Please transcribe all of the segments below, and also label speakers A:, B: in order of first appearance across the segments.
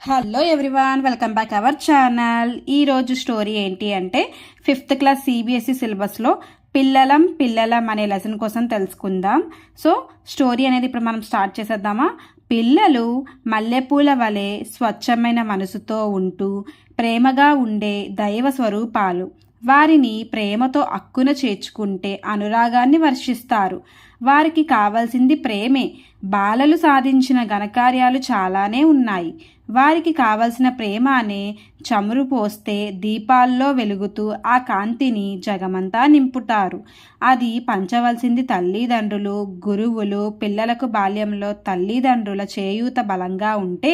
A: Hello everyone welcome back our channel ఈరోజు story ఏంటి అంటే ఫిఫ్త్ క్లాస్ సిబిఎస్ఈ సిలబస్లో పిల్లలం పిల్లలం అనే లెసన్ కోసం తెలుసుకుందాం. సో స్టోరీ అనేది ఇప్పుడు మనం స్టార్ట్ చేసేద్దామా? పిల్లలు మల్లెపూల వలె స్వచ్ఛమైన మనసుతో ఉంటూ ప్రేమగా ఉండే దైవ స్వరూపాలు. వారిని ప్రేమతో అక్కున చేర్చుకుంటే అనురాగాన్ని వర్షిస్తారు. వారికి కావాల్సింది ప్రేమే. బాలలు సాధించిన ఘనకార్యాలు చాలానే ఉన్నాయి. వారికి కావలసిన ప్రేమ అనే చమురు పోస్తే దీపాల్లో వెలుగుతూ ఆ కాంతిని జగమంతా నింపుతారు. అది పంచవలసింది తల్లిదండ్రులు గురువులు పిల్లలకు బాల్యంలో తల్లిదండ్రుల చేయూత బలంగా ఉంటే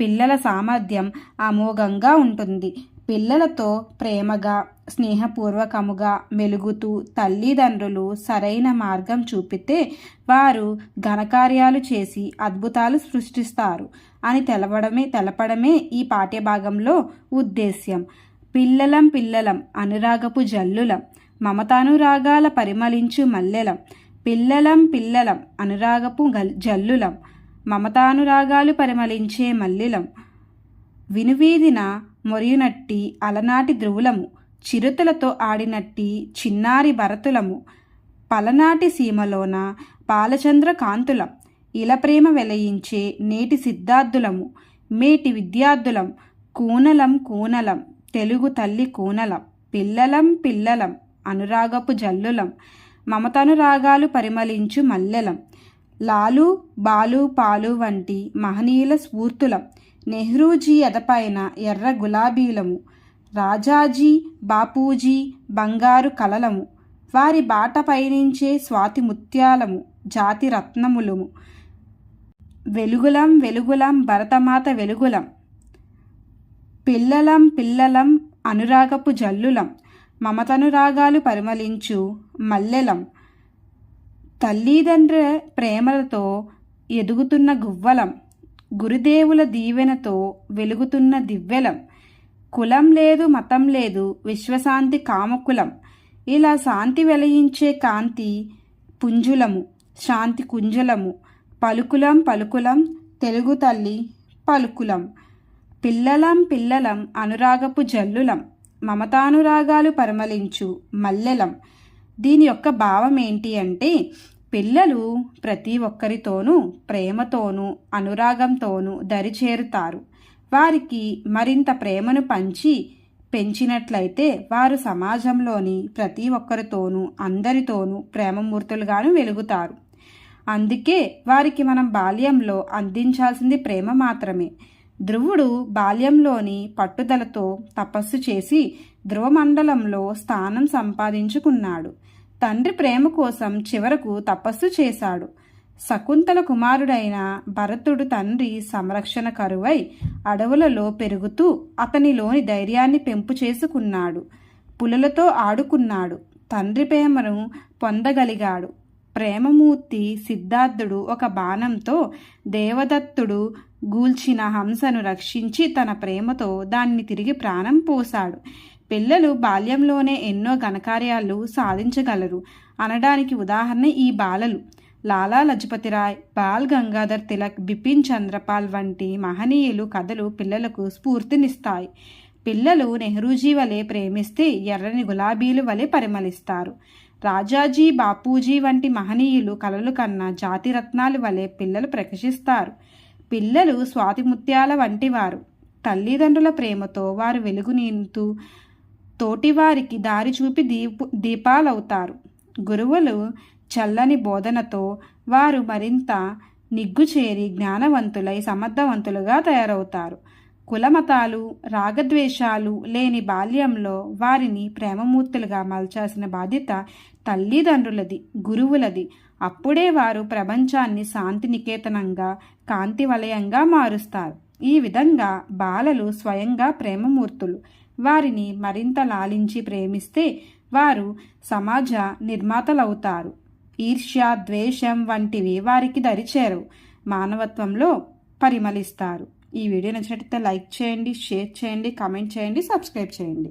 A: పిల్లల సామర్థ్యం అమోఘంగా ఉంటుంది. పిల్లలతో ప్రేమగా స్నేహపూర్వకముగా మెలుగుతూ తల్లిదండ్రులు సరైన మార్గం చూపితే వారు ఘనకార్యాలు చేసి అద్భుతాలు సృష్టిస్తారు అని తెలవడమే తెలపడమే ఈ పాఠ్యభాగంలో ఉద్దేశ్యం. పిల్లలం పిల్లలం అనురాగపు జల్లులం మమతానురాగాల పరిమళించు మల్లెలం. పిల్లలం పిల్లలం అనురాగపు గల్ జల్లులం మమతానురాగాలు పరిమళించే మల్లెలం. వినువీధిన మొరియునట్టి అలనాటి ధ్రువులము చిరుతలతో ఆడినట్టి చిన్నారి భరతులము. పలనాటి సీమలోన పాలచంద్ర కాంతులం ఇల ప్రేమ వెలయించే నేటి సిద్ధార్థులము మేటి విద్యార్థులం కూనలం కూనలం తెలుగు తల్లి కూనలం పిల్లలం పిల్లలం అనురాగపు జల్లులం మమతనురాగాలు పరిమళించు మల్లెలం లాలు బాలు పాలు వంటి మహనీయుల స్ఫూర్తులం నెహ్రూజీ ఎదపైన ఎర్ర గులాబీలము రాజాజీ బాపూజీ బంగారు కలలము వారి బాట పయనించే స్వాతి ముత్యాలము జాతి రత్నములము. వెలుగులం వెలుగులం భరతమాత వెలుగులం. పిల్లలం పిల్లలం అనురాగపు జల్లులం. మమతనురాగాలు పరిమళించు మల్లెలం. తల్లిదండ్రుల ప్రేమలతో ఎదుగుతున్న గువ్వలం. గురుదేవుల దీవెనతో వెలుగుతున్న దివ్వెలం. కులం లేదు మతం లేదు విశ్వశాంతి కామకులం. ఇలా శాంతి వెలయించే కాంతి పుంజులము శాంతి కుంజులము. పలుకులం పలుకులం తెలుగు తల్లి పలుకులం. పిల్లలం పిల్లలం అనురాగపు జల్లులం. మమతానురాగాలు పరిమళించు మల్లెలం. దీని యొక్క భావం ఏంటి అంటే పిల్లలు ప్రతి ఒక్కరితోనూ ప్రేమతోనూ అనురాగంతోనూ దరిచేరుతారు వారికి మరింత ప్రేమను పంచి పెంచినట్లయితే వారు సమాజంలోని ప్రతి ఒక్కరితోనూ అందరితోనూ ప్రేమమూర్తులుగాను వెలుగుతారు. అందుకే వారికి మనం బాల్యంలో అందించాల్సింది ప్రేమ మాత్రమే. ధ్రువుడు బాల్యంలోని పట్టుదలతో తపస్సు చేసి ధ్రువమండలంలో స్థానం సంపాదించుకున్నాడు. తండ్రి ప్రేమ కోసం చివరకు తపస్సు చేశాడు. శకుంతల కుమారుడైన భరతుడు తండ్రి సంరక్షణ కరువై అడవులలో పెరుగుతూ అతనిలోని ధైర్యాన్ని పెంపు చేసుకున్నాడు. పులులతో ఆడుకున్నాడు. తండ్రి ప్రేమను పొందగలిగాడు. ప్రేమమూర్తి సిద్ధార్థుడు ఒక బాణంతో దేవదత్తుడు గూల్చిన హంసను రక్షించి తన ప్రేమతో దాన్ని తిరిగి ప్రాణం పోశాడు. పిల్లలు బాల్యంలోనే ఎన్నో ఘనకార్యాలు సాధించగలరు అనడానికి ఉదాహరణ ఈ బాలలు. లాలా లజపతిరాయ్ బాల్ గంగాధర్ తిలక్ బిపిన్ చంద్రపాల్ వంటి మహనీయులు కథలు పిల్లలకు స్ఫూర్తినిస్తాయి. పిల్లలు నెహ్రూజీ వలె ప్రేమిస్తే ఎర్రని గులాబీలు వలె పరిమళిస్తారు. రాజాజీ బాపూజీ వంటి మహనీయులు కలలు కన్నా జాతిరత్నాలు వలె పిల్లలు ప్రకాశిస్తారు. పిల్లలు స్వాతిముత్యాల వంటివారు. తల్లిదండ్రుల ప్రేమతో వారు వెలుగు నింతూ తోటివారికి దారి చూపి దీపు దీపాలవుతారు. గురువులు చల్లని బోధనతో వారు మరింత నిగ్గుచేరి జ్ఞానవంతులై సమర్థవంతులుగా తయారవుతారు. కులమతాలు రాగద్వేషాలు లేని బాల్యంలో వారిని ప్రేమమూర్తులుగా మలచాల్సిన బాధ్యత తల్లిదండ్రులది గురువులది. అప్పుడే వారు ప్రపంచాన్ని శాంతినికేతనంగా కాంతివలయంగా కాంతి వలయంగా మారుస్తారు. ఈ విధంగా బాలలు స్వయంగా ప్రేమమూర్తులు. వారిని మరింత లాలించి ప్రేమిస్తే వారు సమాజ నిర్మాతలవుతారు. ఈర్ష్య ద్వేషం వంటివి వారికి దరిచేరవు. మానవత్వంలో పరిమళిస్తారు. ఈ వీడియో నచ్చినట్లయితే లైక్ చేయండి షేర్ చేయండి కామెంట్ చేయండి సబ్స్క్రైబ్ చేయండి.